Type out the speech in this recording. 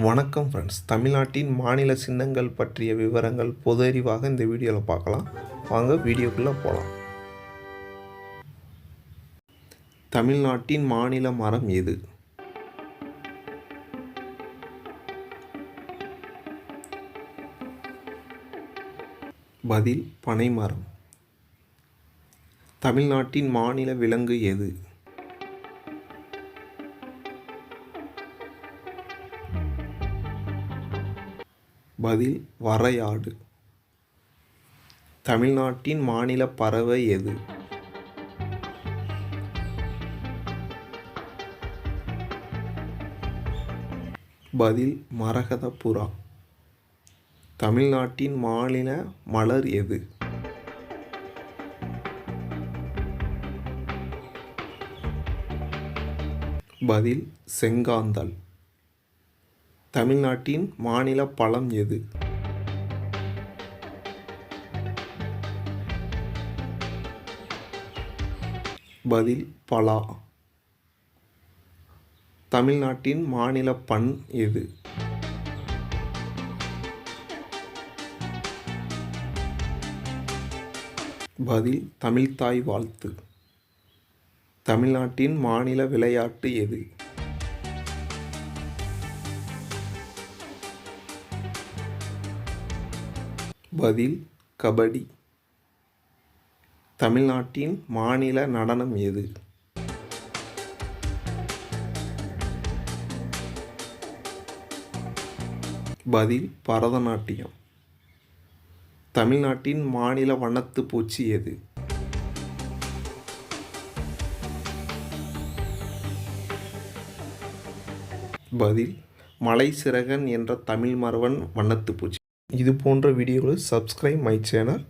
வணக்கம் ஃப்ரெண்ட்ஸ் தமிழ்நாட்டின் மாநில சின்னங்கள் பற்றிய விவரங்கள் பொது அறிவாக இந்த வீடியோவில் பார்க்கலாம். வாங்க வீடியோக்குள்ளே போகலாம் தமிழ்நாட்டின் மாநில மரம் எது? பதில் பனைமரம். தமிழ்நாட்டின் மாநில விலங்கு எது? பதில் வரையாடு. தமிழ்நாட்டின் மாநில பறவை எது? பதில் மரகத புறா தமிழ்நாட்டின் மாநில மலர் எது? பதில் செங்காந்தல். தமிழ்நாட்டின் மாநில பழம் எது? பதில் பலா. தமிழ்நாட்டின் மாநில பண் எது? பதில் தமிழ்தாய் வாழ்த்து. தமிழ்நாட்டின் மாநில விளையாட்டு எது? பதில் கபடி. தமிழ்நாட்டின் மாநில நடனம் எது? பதில் பரதநாட்டியம். தமிழ்நாட்டின் மாநில வண்ணத்து பூச்சி எது? பதில் மலைசிறகன் என்ற தமிழ் மரவன் வண்ணத்து பூச்சி. இது போன்ற வீடியோகளை சப்ஸ்கிரைப் மை சேனல்